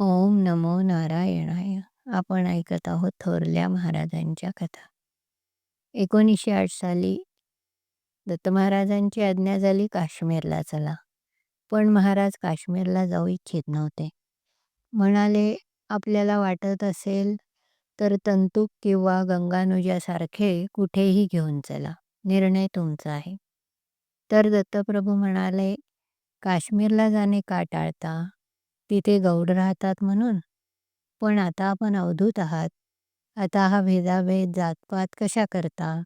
ओम नमो नारायणाय. आपण ऐकत आहोत थोरल्या महाराजांच्या कथा. एकोणीसशे आठ साली दत्त महाराजांची आज्ञा झाली काश्मीरला चला. पण महाराज काश्मीरला जाऊ इच्छित नव्हते. म्हणाले आपल्याला वाटत असेल तर तंतुक किंवा गंगानुजासारखे कुठेही घेऊन चला. निर्णय तुमचा आहे. तर दत्तप्रभू म्हणाले काश्मीरला जाणे का टाळता? तिथे गौड राहतात म्हणून. पण आता आपण अवधूत आहात. आता हा भेदाभेद जातपात कशा करता?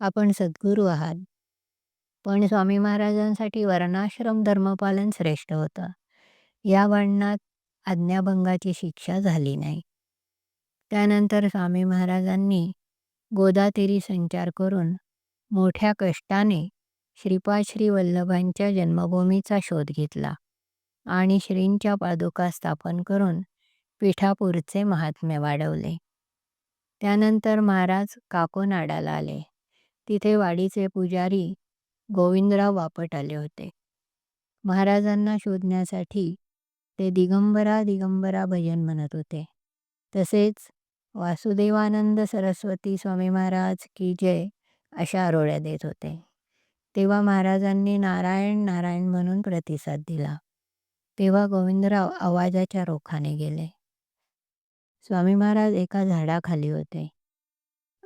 आपण सद्गुरू आहात. पण स्वामी महाराजांसाठी वर्णाश्रम धर्मपालन श्रेष्ठ होतं. या वर्णात आज्ञाभंगाची शिक्षा झाली नाही. त्यानंतर स्वामी महाराजांनी गोदातीरी संचार करून मोठ्या कष्टाने श्रीपाद श्री वल्लभांच्या जन्मभूमीचा शोध घेतला. आणि श्रींच्या पादुका स्थापन करून पिठापूरचे महात्म्य वाढवले. त्यानंतर महाराज काकोनाडाला आले. तिथे वाडीचे पुजारी गोविंदराव बापट आले होते. महाराजांना शोधण्यासाठी ते दिगंबरा दिगंबरा भजन म्हणत होते. तसेच वासुदेवानंद सरस्वती स्वामी महाराज की जय अशा आरोळ्या देत होते. तेव्हा महाराजांनी नारायण नारायण म्हणून प्रतिसाद दिला. तेव्हा गोविंदराव आवाजाच्या रोखाने गेले. स्वामी महाराज एका झाडाखाली होते.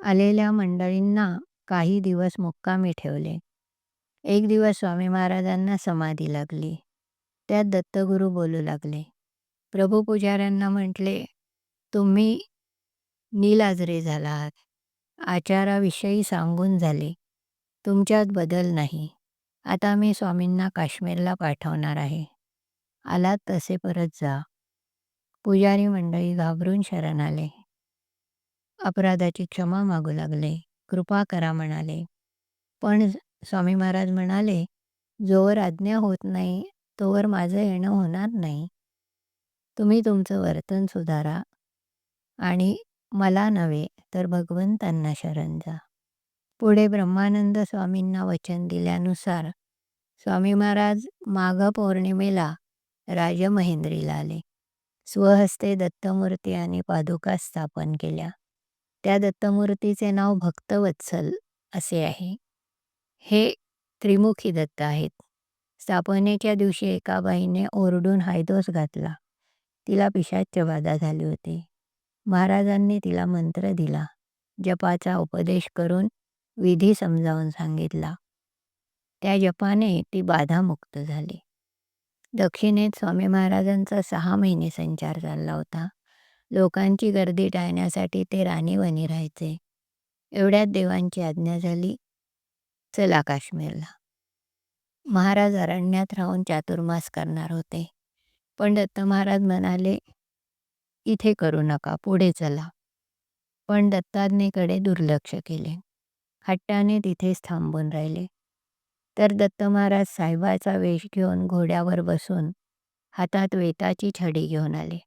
आलेल्या मंडळींना काही दिवस मुक्कामी ठेवले. एक दिवस स्वामी महाराजांना समाधी लागली. त्यात दत्तगुरू बोलू लागले. प्रभू पुजाऱ्यांना म्हटले तुम्ही नीलाजरे आहात आचाराविषयी सांगून झाले. तुमच्यात बदल नाही. आता मी स्वामींना काश्मीरला पाठवणार आहे. आलात तसे परत जा. पुजारी मंडळी घाबरून शरण आले. अपराधाची क्षमा मागू लागले. कृपा करा म्हणाले. पण स्वामी महाराज म्हणाले जोवर आज्ञा होत नाही तोवर माझं येणं होणार नाही. तुम्ही तुमचं वर्तन सुधारा. आणि मला नव्हे तर भगवंतांना शरण जा. पुढे ब्रह्मानंद स्वामींना वचन दिल्यानुसार स्वामी महाराज माघ पौर्णिमेला राजमहेंद्रीला आले. स्वहस्ते दत्तमूर्ती आणि पादुका स्थापन केल्या. त्या दत्तमूर्तीचे नाव भक्तवत्सल असे आहे. हे त्रिमुखी दत्त आहेत. स्थापनेच्या दिवशी एका बाईने ओरडून हायदोस घातला. तिला पिशाच्य बाधा झाली होती. महाराजांनी तिला मंत्र दिला. जपाचा उपदेश करून विधी समजावून सांगितला. त्या जपाने ती बाधामुक्त झाली. दक्षिणेत स्वामी महाराजांचा सहा महिने संचार चालला होता. लोकांची गर्दी टाळण्यासाठी ते राणीवनी राहायचे. एवढ्यात देवांची आज्ञा झाली. चला काश्मीरला. महाराज अरण्यात राहून चातुर्मास करणार होते. पण दत्त महाराज म्हणाले इथे करू नका पुढे चला. पण दत्ताज्ञेकडे दुर्लक्ष केले. हट्टाने तिथेच थांबून राहिले. तर दत्त महाराज साहेबाचा वेश घेऊन घोड्यावर बसून हातात वेताची छडी घेऊन आले.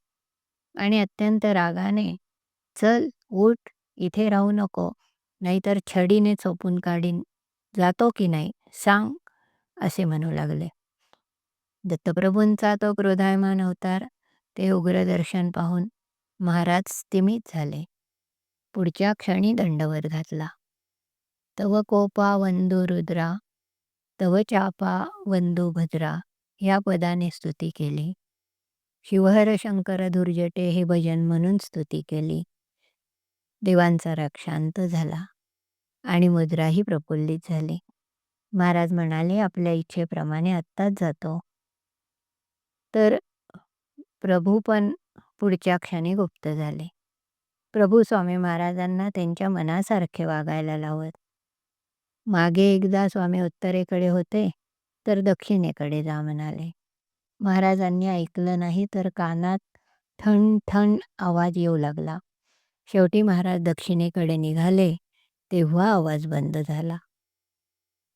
आणि अत्यंत रागाने चल उठ इथे राहू नको नाहीतर छडीने चोपून काढीन जातो की नाही सांग असे म्हणू लागले. दत्तप्रभूंचा तो क्रोधायमान अवतार ते उग्रदर्शन पाहून महाराज स्तिमित झाले. पुढच्या क्षणी दंडवर घातला. तव कोपा वंदू रुद्रा तव चापा वंदू भद्रा या पदाने स्तुती केली. शिवहर शंकर धुर्जटे हे भजन म्हणून स्तुती केली. देवांचा रक्षांत झाला आणि मुद्राही प्रफुल्लित झाली. महाराज म्हणाले आपल्या इच्छेप्रमाणे आत्ताच जातो. तर प्रभू पण पुढच्या क्षणी गुप्त झाले. प्रभू स्वामी महाराजांना त्यांच्या मनासारखे वागायला लावत मागे एकदा स्वामी उत्तरेकडे होते तर दक्षिणेकडे जा म्हणाले. महाराजांनी ऐकलं नाही तर कानात ठण ठण आवाज येऊ लागला. शेवटी महाराज दक्षिणेकडे निघाले तेव्हा आवाज बंद झाला.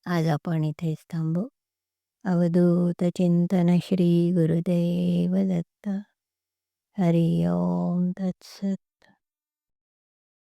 आज आपण इथेच थांबू. अवधूत चिंतन श्री गुरुदेव दत्त. हरि ओम तत्सत.